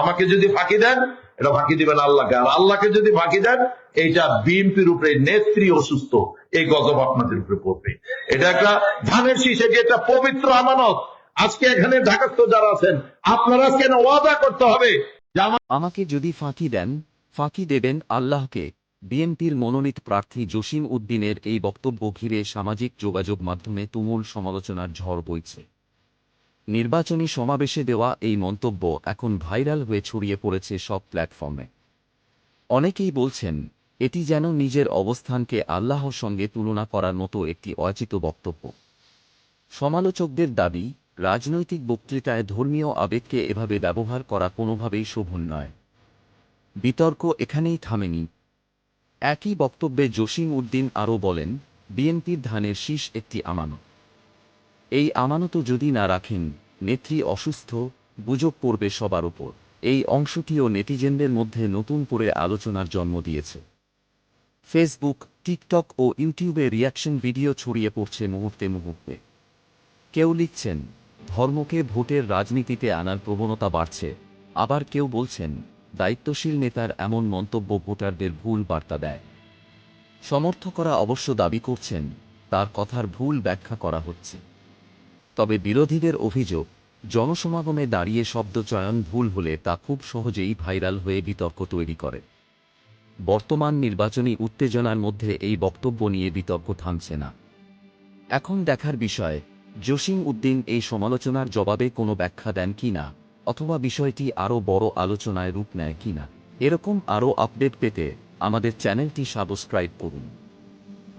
আমাকে যদি ফাঁকি দেন, এটা ফাঁকি দিবেন আল্লাহকে। আর আল্লাহকে যদি ফাঁকি দেন, এইটা বিএনপির উপরে নেত্রী অসুস্থ, এই গজব আপনাদের উপরে পড়বে। এটা একটা ধানের শীষ এটি একটা পবিত্র আমানত। আজকে এখানে ঢাকাস্থ যারা আছেন, আপনারা কেন ওয়াদা করতে হবে আমাকে যদি ফাঁকি দেন, ফাঁকি দেবেন আল্লাহকে। বিএনপির মনোনীত প্রার্থী জসিম উদ্দিনের এই বক্তব্য ঘিরে সামাজিক যোগাযোগ মাধ্যমে তুমুল সমালোচনার ঝড় বইছে। নির্বাচনী সমাবেশে দেওয়া এই মন্তব্য এখন ভাইরাল হয়ে ছড়িয়ে পড়েছে সব প্ল্যাটফর্মে। অনেকেই বলছেন, এটি যেন নিজের অবস্থানকে আল্লাহর সঙ্গে তুলনা করার মতো একটি অয়াচিত বক্তব্য। সমালোচকদের দাবি, রাজনৈতিক বক্তৃতায় ধর্মীয় আবেগকে এভাবে ব্যবহার করা কোনোভাবেই শোভন নয়। বিতর্ক এখানেই থামেনি। একই বক্তব্যে জসিম উদ্দিন আরও বলেন, বিএনপির ধানের শীষ একটি আমানত। এই আমানত যদি না রাখেন, নেত্রী অসুস্থ, গুজব পড়বে সবার উপর। এই অংশটিও নেটিজেনদের মধ্যে নতুন করে আলোচনার জন্ম দিয়েছে। ফেসবুক, টিকটক ও ইউটিউবে রিয়াকশন ভিডিও ছড়িয়ে পড়ছে মুহূর্তে মুহূর্তে। কেউ লিখছেন, ধর্মকে ভোটের রাজনীতিতে আনার প্রবণতা বাড়ছে। আবার কেউ বলছেন, দায়িত্বশীল নেতার এমন মন্তব্য ভোটারদের ভুল বার্তা দেয়। সমর্থকরা অবশ্য দাবি করছেন, তার কথার ভুল ব্যাখ্যা করা হচ্ছে। তবে বিরোধীদের অভিযোগ, জনসমাগমে দাঁড়িয়ে শব্দচয়ন ভুল হলে তা খুব সহজেই ভাইরাল হয়ে বিতর্ক তৈরি করে। বর্তমান নির্বাচনী উত্তেজনার মধ্যে এই বক্তব্য নিয়ে বিতর্ক থামছে না। এখন দেখার বিষয়, জসিম উদ্দিন এই সমালোচনার জবাবে কোনো ব্যাখ্যা দেন কিনা অথবা বিষয়টি আরও বড় আলোচনায় রূপ নেয় কিনা এরকম আরও আপডেট পেতে আমাদের চ্যানেলটি সাবস্ক্রাইব করুন।